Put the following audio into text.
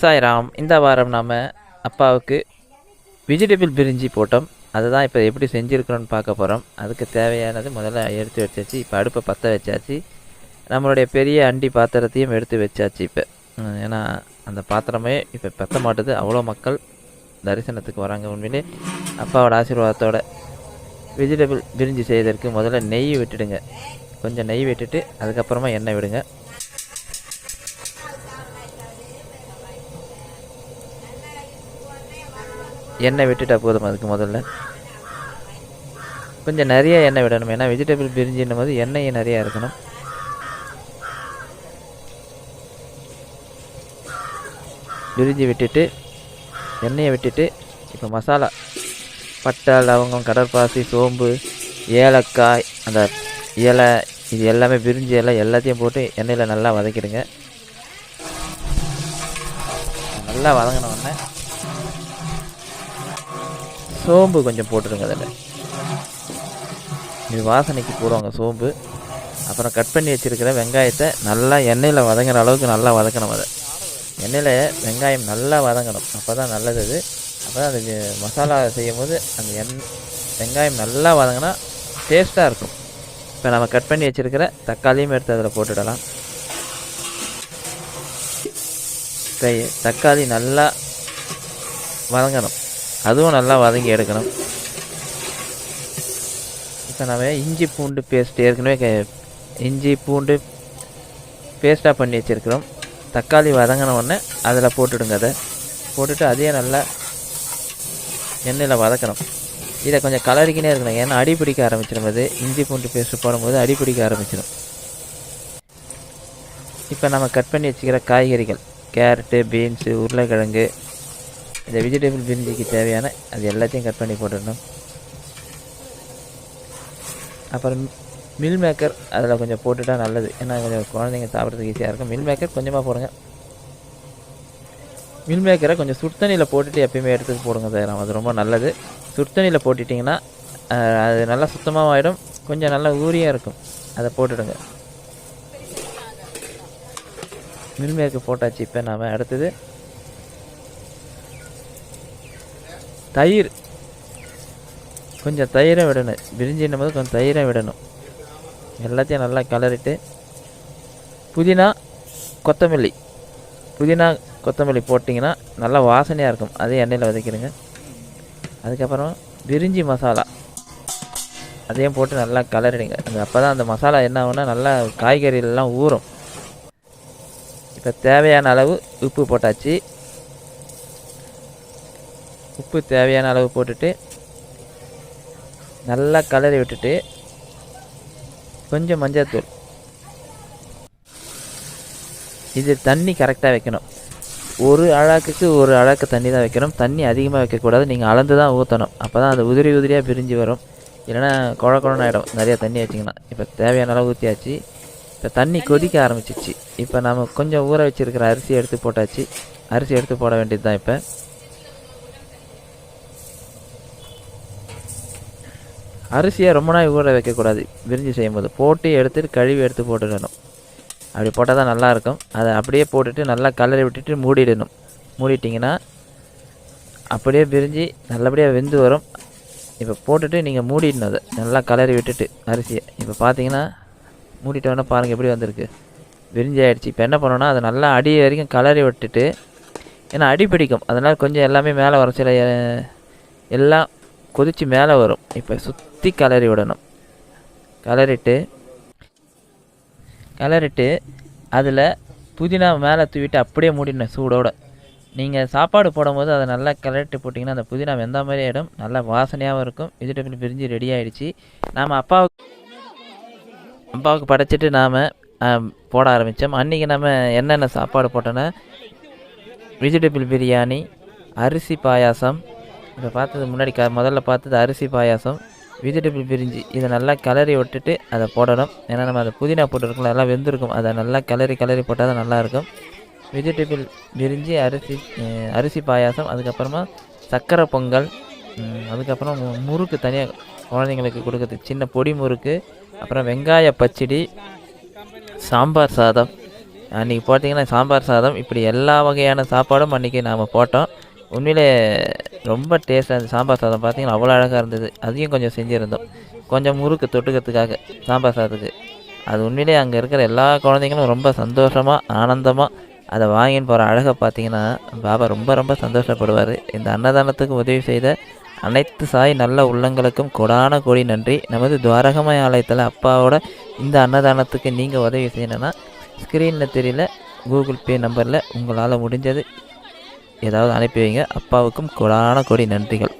சாய்ராம் இந்த வாரம் நாம் அப்பாவுக்கு வெஜிடபிள் பிரிஞ்சி போட்டோம். அதை தான் இப்போ எப்படி செஞ்சுருக்கிறோன்னு பார்க்க போகிறோம் அதுக்கு தேவையானது முதல்ல எடுத்து வச்சாச்சு. இப்போ அடுப்பை பற்ற வச்சாச்சு. நம்மளுடைய பெரிய அண்டி பாத்திரத்தையும் எடுத்து வச்சாச்சு இப்போ. ஏன்னா அந்த பாத்திரமே இப்போ பற்ற மாட்டுது. அவ்வளோ மக்கள் தரிசனத்துக்கு வராங்க உண்மையிலே. அப்பாவோட ஆசீர்வாதத்தோட வெஜிடபிள் பிரிஞ்சி செய்வதற்கு முதல்ல நெய் விட்டுடுங்க. கொஞ்சம் நெய் விட்டுட்டு அதுக்கப்புறமா எண்ணெய் விடுங்க. எண்ணெய் விட்டுட்டா போதும் அதுக்கு முதல்ல. கொஞ்சம் நிறைய எண்ணெய் விடணும். ஏன்னா வெஜிடபிள் பிரிஞ்சின்னும் போது எண்ணெய் நிறையா இருக்கணும். பிரிஞ்சு விட்டுட்டு எண்ணெயை விட்டுட்டு இப்போ மசாலா பட்டை லவங்கம் கடற்பாசி சோம்பு ஏலக்காய் அந்த இலை இது எல்லாமே பிரிஞ்சு இலை எல்லாத்தையும் போட்டு எண்ணெயில் நல்லா வதக்கிடுங்க. நல்லா வதங்கின உடனே சோம்பு கொஞ்சம் போட்டுருங்க அதில். இது வாசனைக்கு போடுவாங்க சோம்பு. அப்புறம் கட் பண்ணி வச்சுருக்கிற வெங்காயத்தை நல்லா எண்ணெயில் வதங்குற அளவுக்கு நல்லா வதக்கணும் அதை. எண்ணெயில் வெங்காயம் நல்லா வதங்கணும். அப்போ தான் நல்லது அது. அப்போ தான் அது மசாலா செய்யும் போது அந்த எண் வெங்காயம் நல்லா வதங்கினா டேஸ்ட்டாக இருக்கும். இப்போ நம்ம கட் பண்ணி வச்சுருக்கிற தக்காளியும் எடுத்து அதில் போட்டுடலாம். இப்போ தக்காளி நல்லா வதங்கணும். அதுவும் நல்லா வதங்கி எடுக்கணும். இப்போ நம்ம இஞ்சி பூண்டு பேஸ்ட் ஏற்கனவே இஞ்சி பூண்டு பேஸ்ட்டாக பண்ணி வச்சுருக்கிறோம். தக்காளி வதங்கின உடனே அதில் போட்டுடுங்க அதை. போட்டுட்டு அதையே நல்லா எண்ணெயில் வதக்கணும். இதை கொஞ்சம் கலரிக்கினே இருக்கணும். ஏன்னா அடி பிடிக்க ஆரம்பிச்சிடும் அது. இஞ்சி பூண்டு பேஸ்ட் போடும்போது அடி பிடிக்க ஆரம்பிச்சிடும். இப்போ நம்ம கட் பண்ணி வச்சுக்கிற காய்கறிகள். கேரட்டு பீன்ஸு உருளைக்கிழங்கு இந்த வெஜிடபிள் பிரிஞ்சிக்கு தேவையான அது எல்லாத்தையும் கட் பண்ணி போட்டுடணும். அப்புறம் மில் மேக்கர் அதில் கொஞ்சம் போட்டுட்டால் நல்லது. ஏன்னா கொஞ்சம் குழந்தைங்க சாப்பிட்றதுக்கு ஈஸியாக இருக்கும். மில் மேக்கர் கொஞ்சமாக போடுங்க. மில் மேக்கரை கொஞ்சம் சுடுத்தண்ணியில் போட்டுட்டு எப்பயுமே எடுத்து போடுங்க சார். அது ரொம்ப நல்லது. சுடுத்தண்ணியில் போட்டுட்டிங்கன்னா அது நல்லா சுத்தமாக ஆகிடும் கொஞ்சம் நல்லா ஊரியாக இருக்கும். அதை போட்டுடுங்க. மில் மேக்கர் போட்டாச்சு. இப்போ நாம் அடுத்தது தயிர். கொஞ்சம் தயிரை விடணும். பிரிஞ்சின்னும் போது கொஞ்சம் தயிரை விடணும். எல்லாத்தையும் நல்லா கிளறிட்டு புதினா கொத்தமல்லி. புதினா கொத்தமல்லி போட்டிங்கன்னா நல்லா வாசனையாக இருக்கும். அதே எண்ணெயில் வதக்கிடுங்க. அதுக்கப்புறம் பிரிஞ்சி மசாலா. அதையும் போட்டு நல்லா கலரிடுங்க அது அப்போ தான் அந்த மசாலா என்ன ஆகும்னா நல்லா காய்கறிகளெலாம் ஊறும். இப்போ தேவையான அளவு உப்பு போட்டாச்சு. உப்பு தேவையான அளவு போட்டுட்டு நல்லா கலரி விட்டுட்டு கொஞ்சம் மஞ்சள்தூள் இது தண்ணி கரெக்டாக வைக்கணும். ஒரு அழாக்குக்கு ஒரு அழாக்கு தண்ணி தான் வைக்கணும். தண்ணி அதிகமாக வைக்கக்கூடாது. நீங்கள் அளந்து தான் ஊற்றணும் அப்போ தான் அது உதிரி உதிரியாக பிரிஞ்சு வரும். இல்லைன்னா குழ குழன்னு ஆகிடும் நிறைய தண்ணி வச்சிங்கன்னா. இப்போ தேவையான அளவு ஊற்றியாச்சு இப்போ தண்ணி கொதிக்க ஆரம்பிச்சிச்சு இப்போ நம்ம கொஞ்சம் ஊற வச்சுருக்கிற அரிசி எடுத்து போட்டாச்சு. அரிசி எடுத்து போட வேண்டியது தான் இப்போ. அரிசியை ரொம்ப நாள் ஊற வைக்கக்கூடாது. விரிஞ்சு செய்யும்போது. போட்டு எடுத்துட்டு கழுவி எடுத்து போட்டுடணும். அப்படி போட்டால் தான் நல்லாயிருக்கும். அதை அப்படியே போட்டுட்டு நல்லா கலரி விட்டுட்டு மூடிடணும். மூடிட்டிங்கன்னா அப்படியே பிரிஞ்சு நல்லபடியாக வெந்து வரும். இப்போ போட்டுட்டு நீங்கள் மூடிடணும் அதை. நல்லா கலரி விட்டுட்டு அரிசியை. இப்போ பார்த்தீங்கன்னா மூடிட்டோன்னே பாருங்கள் எப்படி வந்திருக்கு. விரிஞ்சு ஆகிடுச்சு இப்போ என்ன பண்ணணும்னா அதை நல்லா அடி வரைக்கும் கலரி விட்டுட்டு ஏன்னா அடி பிடிக்கும். அதனால் கொஞ்சம் எல்லாமே மேலே வர சில எல்லாம் கொதித்து மேலே வரும். இப்போ சுற்றி கலரி விடணும். கலரிட்டு கலரிட்டு அதில் புதினா மேலே தூவிட்டு அப்படியே மூடிடணும் சூடோடு. நீங்கள் சாப்பாடு போடும்போது அதை நல்லா கிளறிட்டு போட்டிங்கன்னா அந்த புதினா வெந்த மாதிரி ஆகிடும் நல்லா வாசனையாகவும் இருக்கும். வெஜிடபிள் பிரிஞ்சு ரெடி ஆகிடுச்சு நாம் அப்பாவுக்கு அப்பாவுக்கு படைச்சிட்டு நாம் போட ஆரம்பித்தோம் அன்றைக்கி நம்ம என்னென்ன சாப்பாடு போட்டோன்னா வெஜிடபிள் பிரியாணி அரிசி பாயாசம் இப்போ பார்த்தது முன்னாடி க முதல்ல பார்த்தது அரிசி பாயாசம். வெஜிடபிள் பிரிஞ்சு இதை நல்லா கிளறி விட்டுட்டு அதை போடணும். ஏன்னா நம்ம அதை புதினா போட்டுருக்கோம் எல்லாம் வெந்திருக்கும். அதை நல்லா கலரி கலரி போட்டால் தான் நல்லாயிருக்கும். வெஜிடபிள் பிரிஞ்சு அரிசி அரிசி பாயாசம் அதுக்கப்புறமா சக்கரை பொங்கல் அதுக்கப்புறம் முறுக்கு தனியாக குழந்தைங்களுக்கு கொடுக்குறது. சின்ன பொடி முறுக்கு அப்புறம் வெங்காய பச்சடி சாம்பார் சாதம். அன்றைக்கி பார்த்தீங்கன்னா சாம்பார் சாதம். இப்படி எல்லா வகையான சாப்பாடும் அன்றைக்கி நாம் போட்டோம். உண்மையிலே ரொம்ப டேஸ்ட்டாக இருந்துச்சு. சாம்பார் சாதம் பார்த்தீங்கன்னா அவ்வளோ அழகாக இருந்தது. அதையும் கொஞ்சம் செஞ்சுருந்தோம். கொஞ்சம் முறுக்கு தொட்டுக்கிறதுக்காக சாம்பார் சாதத்துக்கு. அது உண்மையிலே அங்கே இருக்கிற எல்லா குழந்தைங்களும் ரொம்ப சந்தோஷமாக ஆனந்தமாக அதை வாங்கின்னு போகிற அழகை பார்த்தீங்கன்னா பாபா ரொம்ப ரொம்ப சந்தோஷப்படுவார். இந்த அன்னதானத்துக்கு உதவி செய்த அனைத்து சாய் நல்ல உள்ளங்களுக்கும் கொடான கோடி நன்றி. நமது துவாரகமய ஆலயத்தில் அப்பாவோட இந்த அன்னதானத்துக்கு நீங்கள் உதவி செய்யணும்னா ஸ்க்ரீனில் தெரியல கூகுள் பே நம்பரில் உங்களால் முடிஞ்சது. ஏதாவது அனுப்பி வைங்க. அப்பாவுக்கும் கொடான கொடி நன்றிகள்.